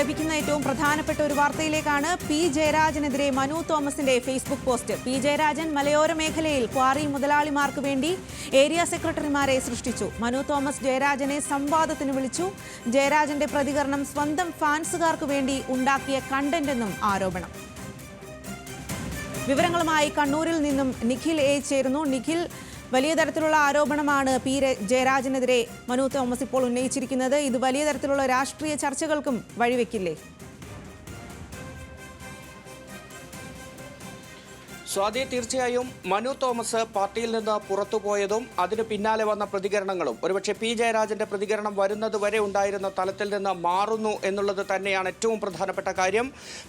ലഭിക്കുന്ന ഏറ്റവും പ്രധാനപ്പെട്ട ഒരു വാർത്തയിലേക്കാണ് പി ജയരാജനെതിരെ മനു തോമസിന്റെ ഫേസ്ബുക്ക് പോസ്റ്റ്. പി ജയരാജൻ മലയോര മേഖലയിൽ ക്വാറി മുതലാളിമാർക്ക് വേണ്ടി ഏരിയ സെക്രട്ടറിമാരെ സൃഷ്ടിച്ചു. മനു തോമസ് ജയരാജനെ സംവാദത്തിന് വിളിച്ചു. ജയരാജന്റെ പ്രതികരണം സ്വന്തം ഫാൻസുകാർക്ക് വേണ്ടി ഉണ്ടാക്കിയ കണ്ടന്റെന്നും ആരോപണം. വിവരങ്ങളുമായി കണ്ണൂരിൽ നിന്നും നിഖിൽ എ ചേരുന്നു. നിഖിൽ വലിയ തരത്തിലുള്ള ആരോപണമാണ് പി ജയരാജനെതിരെ മനു തോമസ് ഇപ്പോൾ ഉന്നയിച്ചിരിക്കുന്നത്. ഇത് വലിയ തരത്തിലുള്ള രാഷ്ട്രീയ ചർച്ചകൾക്കും വഴിവെക്കില്ലേ? സ്വാതി തീർച്ചയായും മനു തോമസ് പാർട്ടിയിൽ നിന്ന് പുറത്തുപോയതും അതിന് പിന്നാലെ വന്ന പ്രതികരണങ്ങളും. ഒരുപക്ഷെ പി ജയരാജന്റെ പ്രതികരണം വരുന്നത് വരെ ഉണ്ടായിരുന്ന തലത്തിൽ നിന്ന് മാറുന്നു എന്നുള്ളത് തന്നെയാണ് ഏറ്റവും പ്രധാനപ്പെട്ട കാര്യം.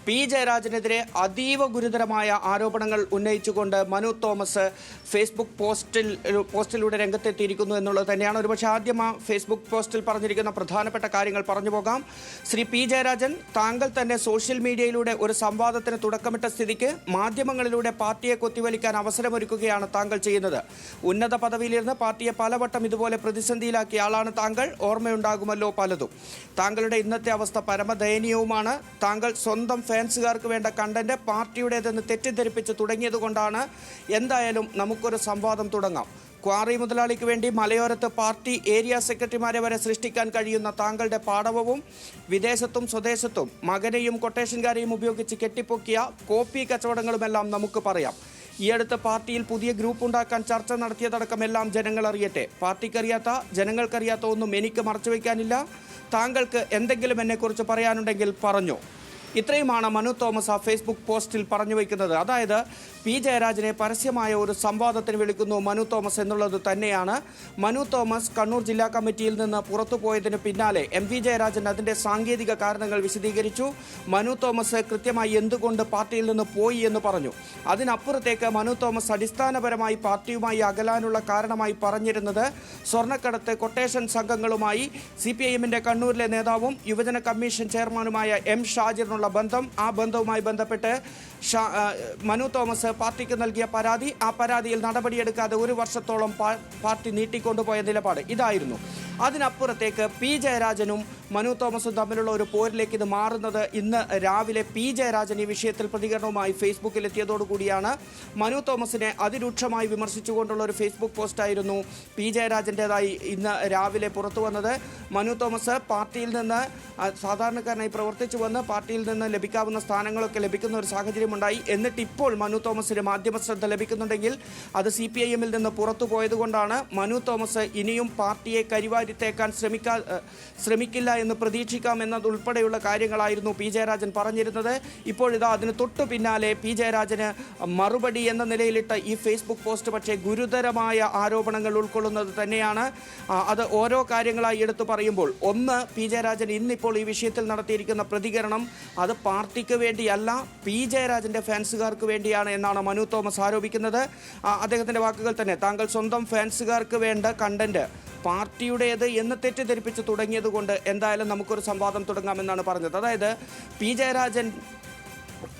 പി ജയരാജനെതിരെ അതീവ ഗുരുതരമായ ആരോപണങ്ങൾ ഉന്നയിച്ചുകൊണ്ട് മനു തോമസ് ഫേസ്ബുക്ക് പോസ്റ്റിൽ പോസ്റ്റിലൂടെ രംഗത്തെത്തിയിരിക്കുന്നു എന്നുള്ളത് തന്നെയാണ്. ഒരുപക്ഷെ ആദ്യം ആ ഫേസ്ബുക്ക് പോസ്റ്റിൽ പറഞ്ഞിരിക്കുന്ന പ്രധാനപ്പെട്ട കാര്യങ്ങൾ പറഞ്ഞു പോകാം. ശ്രീ പി ജയരാജൻ താങ്കൾ തന്നെ സോഷ്യൽ മീഡിയയിലൂടെ ഒരു സംവാദത്തിന് തുടക്കമിട്ട സ്ഥിതിക്ക് മാധ്യമങ്ങളിലൂടെ പാർട്ടിയെ കൊത്തിവലിക്കാൻ അവസരമൊരുക്കുകയാണ് താങ്കൾ ചെയ്യുന്നത്. ഉന്നത പദവിയിലിരുന്ന് പാർട്ടിയെ പലവട്ടം ഇതുപോലെ പ്രതിസന്ധിയിലാക്കിയ ആളാണ് താങ്കൾ. ഓർമ്മയുണ്ടാകുമല്ലോ പലതും. താങ്കളുടെ ഇന്നത്തെ അവസ്ഥ പരമദയനീയവുമാണ്. താങ്കൾ സ്വന്തം ഫാൻസുകാർക്ക് വേണ്ട കണ്ടന്റ് പാർട്ടിയുടേതെന്ന് തെറ്റിദ്ധരിപ്പിച്ച് തുടങ്ങിയതുകൊണ്ടാണ്. എന്തായാലും നമുക്കൊരു സംവാദം തുടങ്ങാം. ക്വാറി മുതലാളിക്ക് വേണ്ടി മലയോരത്ത് പാർട്ടി ഏരിയ സെക്രട്ടറിമാരെ വരെ സൃഷ്ടിക്കാൻ കഴിയുന്ന താങ്കളുടെ പാടവവും വിദേശത്തും സ്വദേശത്തും മകനെയും കൊട്ടേഷൻകാരെയും ഉപയോഗിച്ച് കെട്ടിപ്പൊക്കിയ കോപ്പി കച്ചവടങ്ങളുമെല്ലാം നമുക്ക് പറയാം. ഈ അടുത്ത് പാർട്ടിയിൽ പുതിയ ഗ്രൂപ്പ് ഉണ്ടാക്കാൻ ചർച്ച നടത്തിയതടക്കം എല്ലാം ജനങ്ങൾ അറിയട്ടെ. പാർട്ടിക്കറിയാത്ത ജനങ്ങൾക്കറിയാത്ത ഒന്നും എനിക്ക് മറച്ചുവെക്കാനില്ല താങ്കൾക്ക് എന്തെങ്കിലും എന്നെക്കുറിച്ച് പറയാനുണ്ടെങ്കിൽ പറഞ്ഞോ. ഇത്രയുമാണ് മനു തോമസ് ആ ഫേസ്ബുക്ക് പോസ്റ്റിൽ പറഞ്ഞു വയ്ക്കുന്നത് അതായത് പി ജയരാജനെ പരസ്യമായ ഒരു സംവാദത്തിന് വിളിക്കുന്നു മനു തോമസ് എന്നുള്ളത് തന്നെയാണ്. മനു തോമസ് കണ്ണൂർ ജില്ലാ കമ്മിറ്റിയിൽ നിന്ന് പുറത്തു പോയതിന് പിന്നാലെ എം വി ജയരാജൻ അതിന്റെ സാങ്കേതിക കാരണങ്ങൾ വിശദീകരിച്ചു. മനു തോമസ് കൃത്യമായി എന്തുകൊണ്ട് പാർട്ടിയിൽ നിന്ന് പോയി എന്ന് പറഞ്ഞു. അതിനപ്പുറത്തേക്ക് മനു തോമസ് അടിസ്ഥാനപരമായി പാർട്ടിയുമായി അകലാനുള്ള കാരണമായി പറഞ്ഞിരുന്നത് സ്വർണക്കടത്ത് കൊട്ടേഷൻ സംഘങ്ങളുമായി സി പി ഐ എമ്മിന്റെ കണ്ണൂരിലെ നേതാവും യുവജന കമ്മീഷൻ ചെയർമാനുമായ എം ഷാജിറിനുള്ള ബന്ധം ആ ബന്ധവുമായി ബന്ധപ്പെട്ട് മനു തോമസ് പാർട്ടിക്ക് നൽകിയ പരാതി. ആ പരാതിയിൽ നടപടിയെടുക്കാതെ ഒരു വർഷത്തോളം പാർട്ടി നീട്ടിക്കൊണ്ടുപോയ നിലപാട് ഇതായിരുന്നു. അതിനപ്പുറത്തേക്ക് പി ജയരാജനും മനു തോമസും തമ്മിലുള്ള ഒരു പോരിലേക്ക് ഇത് മാറുന്നത് ഇന്ന് രാവിലെ പി ജയരാജൻ ഈ വിഷയത്തിൽ പ്രതികരണവുമായി ഫേസ്ബുക്കിൽ എത്തിയതോടുകൂടിയാണ് മനു തോമസിനെ അതിരൂക്ഷമായി വിമർശിച്ചുകൊണ്ടുള്ള ഒരു ഫേസ്ബുക്ക് പോസ്റ്റായിരുന്നു പി ജയരാജന്റെതായി ഇന്ന് രാവിലെ പുറത്തു വന്നത്. മനു തോമസ് പാർട്ടിയിൽ നിന്ന് സാധാരണക്കാരനായി പ്രവർത്തിച്ചു വന്ന് പാർട്ടിയിൽ നിന്ന് ലഭിക്കാവുന്ന സ്ഥാനങ്ങളൊക്കെ ലഭിക്കുന്ന ഒരു സാഹചര്യമുണ്ടായി. എന്നിട്ട് ഇപ്പോൾ മനു തോമസിന് മാധ്യമ ശ്രദ്ധ ലഭിക്കുന്നുണ്ടെങ്കിൽ അത് സി പി ഐ എമ്മിൽ നിന്ന് പുറത്തു പോയതുകൊണ്ടാണ് മനു തോമസ് ഇനിയും പാർട്ടിയെ കരിവാരിത്തേക്കാൻ ശ്രമിക്കാ ശ്രമിക്കില്ല എന്ന് പ്രതീക്ഷിക്കാം എന്നതുൾപ്പെടെയുള്ള കാര്യങ്ങളായിരുന്നു പി ജയരാജൻ പറഞ്ഞിരുന്നത്. ഇപ്പോഴിതാ അതിന് തൊട്ടു പിന്നാലെ പി ജയരാജന് മറുപടി എന്ന നിലയിലിട്ട ഈ ഫേസ്ബുക്ക് പോസ്റ്റ് പക്ഷേ ഗുരുതരമായ ആരോപണങ്ങൾ ഉൾക്കൊള്ളുന്നത് തന്നെയാണ്. അത് ഓരോ കാര്യങ്ങളായി എടുത്തു പറയുമ്പോൾ ഒന്ന് പി ജയരാജൻ ഇന്നിപ്പോൾ ഈ വിഷയത്തിൽ നടത്തിയിരിക്കുന്ന പ്രതികരണം അത് പാർട്ടിക്ക് വേണ്ടിയല്ല പി ജയരാജന്റെ ഫാൻസുകാർക്ക് വേണ്ടിയാണ് എന്നാണ് മനു തോമസ് ആരോപിക്കുന്നത്. അദ്ദേഹത്തിന്റെ വാക്കുകൾ തന്നെ താങ്കൾ സ്വന്തം ഫാൻസുകാർക്ക് വേണ്ട കണ്ടന്റ് പാർട്ടിയുടേത് എന്ന് തെറ്റിദ്ധരിപ്പിച്ച് തുടങ്ങിയത് കൊണ്ട് എന്തായാലും നമുക്കൊരു സംവാദം തുടങ്ങാമെന്നാണ് പറഞ്ഞത്. അതായത് പി ജയരാജൻ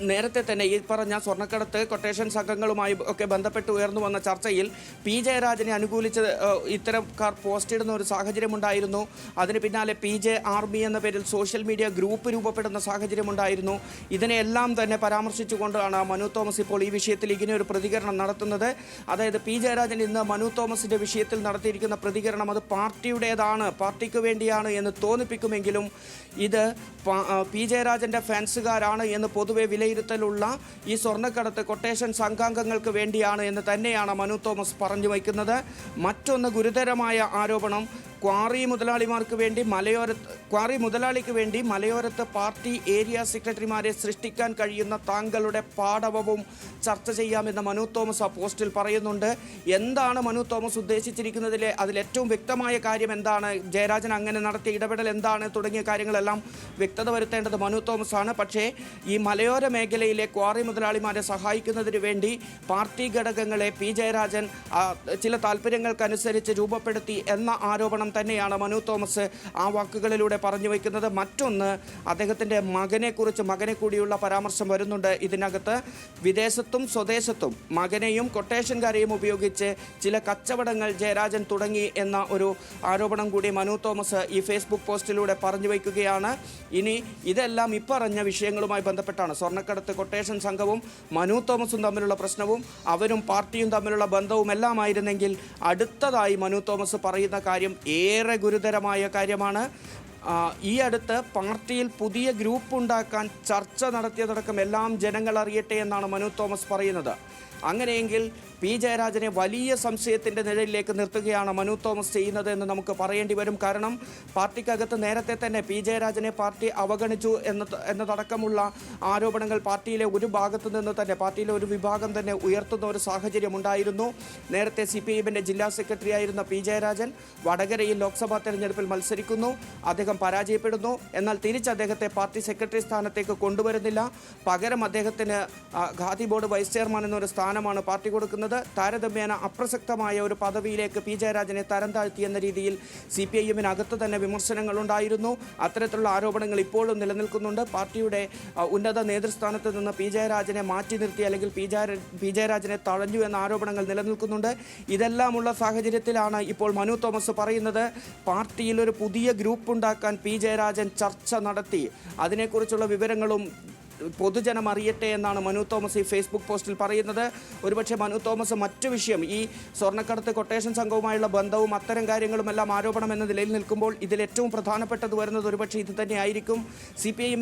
നേരത്തെ തന്നെ ഈ പറഞ്ഞ സ്വർണക്കടത്ത് കൊട്ടേഷൻ സംഘങ്ങളുമായി ഒക്കെ ബന്ധപ്പെട്ട് ഉയർന്നു വന്ന ചർച്ചയിൽ പി ജയരാജനെ അനുകൂലിച്ച് ഇത്തരക്കാർ പോസ്റ്റ് ഇടുന്ന ഒരു സാഹചര്യമുണ്ടായിരുന്നു. അതിന് പിന്നാലെ പി ജെ ആർമി എന്ന പേരിൽ സോഷ്യൽ മീഡിയ ഗ്രൂപ്പ് രൂപപ്പെടുന്ന സാഹചര്യമുണ്ടായിരുന്നു. ഇതിനെല്ലാം തന്നെ പരാമർശിച്ചുകൊണ്ടാണ് മനു തോമസ് ഇപ്പോൾ ഈ വിഷയത്തിൽ ഇങ്ങനെ ഒരു പ്രതികരണം നടത്തുന്നത്. അതായത് പി ജയരാജൻ ഇന്ന് മനു തോമസിന്റെ വിഷയത്തിൽ നടത്തിയിരിക്കുന്ന പ്രതികരണം അത് പാർട്ടിയുടേതാണ് പാർട്ടിക്ക് വേണ്ടിയാണ് എന്ന് തോന്നിപ്പിക്കുമെങ്കിലും ഇത് പ- ജയരാജന്റെ ഫാൻസുകാരാണ് എന്ന് പൊതുവെ വിലയിരുത്തലുള്ള ഈ സ്വർണക്കടത്ത് കൊട്ടേഷൻ സംഘാംഗങ്ങൾക്ക് വേണ്ടിയാണ് എന്ന് തന്നെയാണ് മനു തോമസ് പറഞ്ഞു വയ്ക്കുന്നത്. മറ്റൊന്ന് ഗുരുതരമായ ആരോപണം ക്വാറി മുതലാളിമാർക്ക് വേണ്ടി മലയോര ക്വാറി മുതലാളിക്ക് വേണ്ടി മലയോരത്ത് പാർട്ടി ഏരിയ സെക്രട്ടറിമാരെ സൃഷ്ടിക്കാൻ കഴിയുന്ന താങ്കളുടെ പാടവവും ചർച്ച ചെയ്യാമെന്ന് മനു തോമസ് ആ പോസ്റ്റിൽ പറയുന്നുണ്ട്. എന്താണ് മനു തോമസ് ഉദ്ദേശിച്ചിരിക്കുന്നതിലെ അതിലേറ്റവും വ്യക്തമായ കാര്യം എന്താണ്? ജയരാജൻ അങ്ങനെ നടത്തിയ ഇടപെടൽ എന്താണ്? തുടങ്ങിയ കാര്യങ്ങളെല്ലാം വ്യക്തത വരുത്തേണ്ടത് മനു തോമസ് ആണ് പക്ഷേ ഈ മലയോര മേഖലയിലെ ക്വാറി മുതലാളിമാരെ സഹായിക്കുന്നതിന് വേണ്ടി പാർട്ടി ഘടകങ്ങളെ പി ജയരാജൻ ചില താല്പര്യങ്ങൾക്കനുസരിച്ച് രൂപപ്പെടുത്തി എന്ന ആരോപണം തന്നെയാണ് മനു തോമസ് ആ വാക്കുകളിലൂടെ പറഞ്ഞു വയ്ക്കുന്നത്. മറ്റൊന്ന് അദ്ദേഹത്തിന്റെ മകനെക്കുറിച്ച് മകനെ കൂടിയുള്ള പരാമർശം വരുന്നുണ്ട് ഇതിനകത്ത്. വിദേശത്തും സ്വദേശത്തും മകനെയും കൊട്ടേഷൻകാരെയും ഉപയോഗിച്ച് ചില കച്ചവടങ്ങൾ ജയരാജൻ തുടങ്ങി എന്ന ഒരു ആരോപണം കൂടി മനു തോമസ് ഈ ഫേസ്ബുക്ക് പോസ്റ്റിലൂടെ പറഞ്ഞു വയ്ക്കുകയാണ്. ഇനി ഇതെല്ലാം ഇപ്പറഞ്ഞ വിഷയങ്ങളുമായി ബന്ധപ്പെട്ടാണ്. സ്വർണക്കടത്ത് കൊട്ടേഷൻ സംഘവും മനു തോമസും തമ്മിലുള്ള പ്രശ്നവും അവരും പാർട്ടിയും തമ്മിലുള്ള ബന്ധവും എല്ലാമായിരുന്നെങ്കിൽ അടുത്തതായി മനു തോമസ് പറയുന്ന കാര്യം ഏറെ ഗുരുതരമായ കാര്യമാണ്. ഈ അടുത്ത് പാർട്ടിയിൽ പുതിയ ഗ്രൂപ്പ് ഉണ്ടാക്കാൻ ചർച്ച നടത്തിയതടക്കം എല്ലാം ജനങ്ങൾ അറിയട്ടെ എന്നാണ് മനു തോമസ് പറയുന്നത്. അങ്ങനെയെങ്കിൽ പി ജയരാജനെ വലിയ സംശയത്തിന്റെ നിഴലിലേക്ക് നിർത്തുകയാണ് മനു തോമസ് ചെയ്യുന്നത് എന്ന് നമുക്ക് പറയേണ്ടി വരും. കാരണം പാർട്ടിക്കകത്ത് നേരത്തെ തന്നെ പി ജയരാജനെ പാർട്ടി അവഗണിച്ചു എന്ന എന്നതടക്കമുള്ള ആരോപണങ്ങൾ പാർട്ടിയിലെ ഒരു ഭാഗത്തു നിന്ന് തന്നെ പാർട്ടിയിലെ ഒരു വിഭാഗം തന്നെ ഉയർത്തുന്ന ഒരു സാഹചര്യം ഉണ്ടായിരുന്നു. നേരത്തെ സി പി ജില്ലാ സെക്രട്ടറി ആയിരുന്ന പി ജയരാജൻ വടകരയിൽ ലോക്സഭാ തെരഞ്ഞെടുപ്പിൽ മത്സരിക്കുന്നു. അദ്ദേഹം പരാജയപ്പെടുന്നു. എന്നാൽ തിരിച്ച് അദ്ദേഹത്തെ പാർട്ടി സെക്രട്ടറി സ്ഥാനത്തേക്ക് കൊണ്ടുവരുന്നില്ല. പകരം അദ്ദേഹത്തിന് ഖാദി ബോർഡ് വൈസ് ചെയർമാൻ എന്നൊരു സ്ഥാനമാണ് പാർട്ടി കൊടുക്കുന്നത്. താരതമ്യേന അപ്രസക്തമായ ഒരു പദവിയിലേക്ക് പി. ജയരാജനെ തരം താഴ്ത്തിയെന്ന രീതിയിൽ സി പി ഐ എമ്മിനകത്ത് തന്നെ വിമർശനങ്ങളുണ്ടായിരുന്നു അത്തരത്തിലുള്ള ആരോപണങ്ങൾ ഇപ്പോഴും നിലനിൽക്കുന്നുണ്ട്. പാർട്ടിയുടെ ഉന്നത നേതൃസ്ഥാനത്ത് നിന്ന് പി. ജയരാജനെ മാറ്റി നിർത്തി അല്ലെങ്കിൽ പി. ജയ പി. ജയരാജനെ തഴഞ്ഞു എന്ന ആരോപണങ്ങൾ നിലനിൽക്കുന്നുണ്ട്. ഇതെല്ലാമുള്ള സാഹചര്യത്തിലാണ് ഇപ്പോൾ മനു തോമസ് പറയുന്നത്. പാർട്ടിയിൽ ഒരു പുതിയ ഗ്രൂപ്പ് ഉണ്ടാക്കാൻ പി ജയരാജൻ ചർച്ച നടത്തി. അതിനെക്കുറിച്ചുള്ള വിവരങ്ങളും പൊതുജനം അറിയട്ടെ എന്നാണ് മനു തോമസ് ഈ ഫേസ്ബുക്ക് പോസ്റ്റിൽ പറയുന്നത്. ഒരുപക്ഷെ മനു തോമസ് മറ്റു വിഷയം ഈ സ്വർണക്കടത്ത് കൊട്ടേഷൻ സംഘവുമായുള്ള ബന്ധവും അത്തരം കാര്യങ്ങളുമെല്ലാം ആരോപണം എന്ന നിലയിൽ നിൽക്കുമ്പോൾ ഇതിൽ ഏറ്റവും പ്രധാനപ്പെട്ടത് വരുന്നത് ഒരുപക്ഷെ ഇത് തന്നെയായിരിക്കും. സി പി ഐ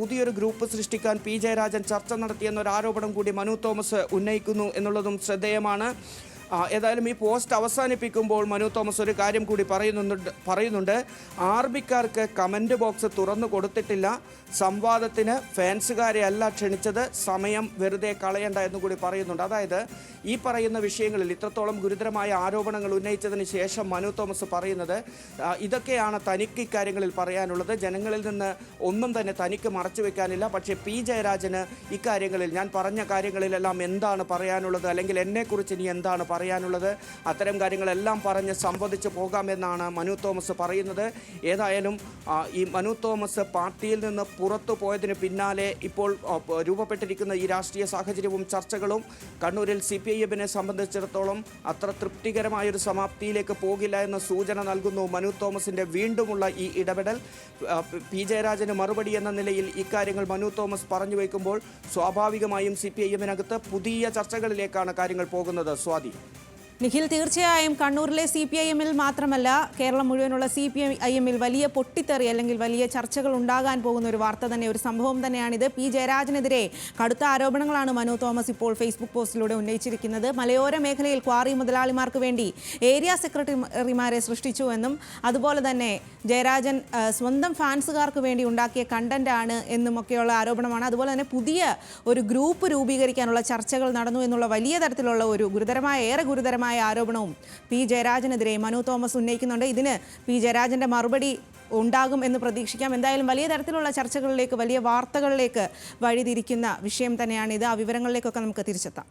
പുതിയൊരു ഗ്രൂപ്പ് സൃഷ്ടിക്കാൻ പി ജയരാജൻ ചർച്ച നടത്തിയെന്നൊരു ആരോപണം കൂടി മനു തോമസ് ഉന്നയിക്കുന്നു എന്നുള്ളതും ശ്രദ്ധേയമാണ്. ഏതായാലും ഈ പോസ്റ്റ് അവസാനിപ്പിക്കുമ്പോൾ മനു തോമസ് ഒരു കാര്യം കൂടി പറയുന്നുണ്ട് പറയുന്നുണ്ട്. ആർ ബിക്കാർക്ക് കമന്റ് ബോക്സ് തുറന്നു കൊടുത്തിട്ടില്ല. സംവാദത്തിന് ഫാൻസുകാരെ അല്ല ക്ഷണിച്ചത്. സമയം വെറുതെ കളയണ്ട എന്ന് കൂടി പറയുന്നുണ്ട്. അതായത് ഈ പറയുന്ന വിഷയങ്ങളിൽ ഇത്രത്തോളം ഗുരുതരമായ ആരോപണങ്ങൾ ഉന്നയിച്ചതിന് ശേഷം മനു തോമസ് പറയുന്നത് ഇതൊക്കെയാണ് തനിക്ക് ഇക്കാര്യങ്ങളിൽ പറയാനുള്ളത്. ജനങ്ങളിൽ നിന്ന് ഒന്നും തന്നെ തനിക്ക് മറച്ചു വെക്കാനില്ല. പക്ഷേ പി ജയരാജന് ഇക്കാര്യങ്ങളിൽ ഞാൻ പറഞ്ഞ കാര്യങ്ങളിലെല്ലാം എന്താണ് പറയാനുള്ളത്? അല്ലെങ്കിൽ എന്നെക്കുറിച്ച് ഇനി എന്താണ് പറയാനുള്ളത്. അത്തരം കാര്യങ്ങളെല്ലാം പറഞ്ഞ് സംവദിച്ച് പോകാമെന്നാണ് മനു തോമസ് പറയുന്നത്. ഏതായാലും ഈ മനു തോമസ് പാർട്ടിയിൽ നിന്ന് പുറത്തു പോയതിന് പിന്നാലെ ഇപ്പോൾ രൂപപ്പെട്ടിരിക്കുന്ന ഈ രാഷ്ട്രീയ സാഹചര്യവും ചർച്ചകളും കണ്ണൂരിൽ സി പി ഐ എമ്മിനെ സംബന്ധിച്ചിടത്തോളം അത്ര തൃപ്തികരമായൊരു സമാപ്തിയിലേക്ക് പോകില്ല എന്ന സൂചന നൽകുന്നു മനു തോമസിന്റെ വീണ്ടുമുള്ള ഈ ഇടപെടൽ. പി ജയരാജന് മറുപടി എന്ന നിലയിൽ ഇക്കാര്യങ്ങൾ മനു തോമസ് പറഞ്ഞു വയ്ക്കുമ്പോൾ സ്വാഭാവികമായും സി പി ഐ എമ്മിനകത്ത് പുതിയ ചർച്ചകളിലേക്കാണ് കാര്യങ്ങൾ പോകുന്നത്. സ്വാതി. നിഖിൽ തീർച്ചയായും കണ്ണൂരിലെ സി പി ഐ എമ്മിൽ മാത്രമല്ല കേരളം മുഴുവനുള്ള സി പി ഐ എമ്മിൽ വലിയ പൊട്ടിത്തെറി അല്ലെങ്കിൽ വലിയ ചർച്ചകൾ ഉണ്ടാകാൻ പോകുന്ന ഒരു വാർത്ത തന്നെ ഒരു സംഭവം തന്നെയാണിത്. പി. ജയരാജനെതിരെ കടുത്ത ആരോപണങ്ങളാണ് മനു തോമസ് ഇപ്പോൾ ഫേസ്ബുക്ക് പോസ്റ്റിലൂടെ ഉന്നയിച്ചിരിക്കുന്നത്. മലയോര മേഖലയിൽ ക്വാറി മുതലാളിമാർക്ക് വേണ്ടി ഏരിയ സെക്രട്ടറിമാരെ സൃഷ്ടിച്ചുവെന്നും അതുപോലെ തന്നെ ജയരാജൻ സ്വന്തം ഫാൻസുകാർക്ക് വേണ്ടി ഉണ്ടാക്കിയ കണ്ടന്റ് എന്നും ഒക്കെയുള്ള ആരോപണമാണ്. അതുപോലെ തന്നെ പുതിയ ഒരു ഗ്രൂപ്പ് രൂപീകരിക്കാനുള്ള ചർച്ചകൾ നടന്നു എന്നുള്ള വലിയ തരത്തിലുള്ള ഒരു ഗുരുതരമായ ഏറെ ഗുരുതരമായ ആരോപണവും പി ജയരാജനെതിരെ മനു തോമസ് ഉന്നയിക്കുന്നുണ്ട്. ഇതിന് പി ജയരാജന്റെ മറുപടി ഉണ്ടാകും എന്ന് പ്രതീക്ഷിക്കാം. എന്തായാലും വലിയ തരത്തിലുള്ള ചർച്ചകളിലേക്ക് വലിയ വാർത്തകളിലേക്ക് വഴിതിരിക്കുന്ന വിഷയം തന്നെയാണിത് ആ വിവരങ്ങളിലേക്കൊക്കെ നമുക്ക് തിരിച്ചെത്താം.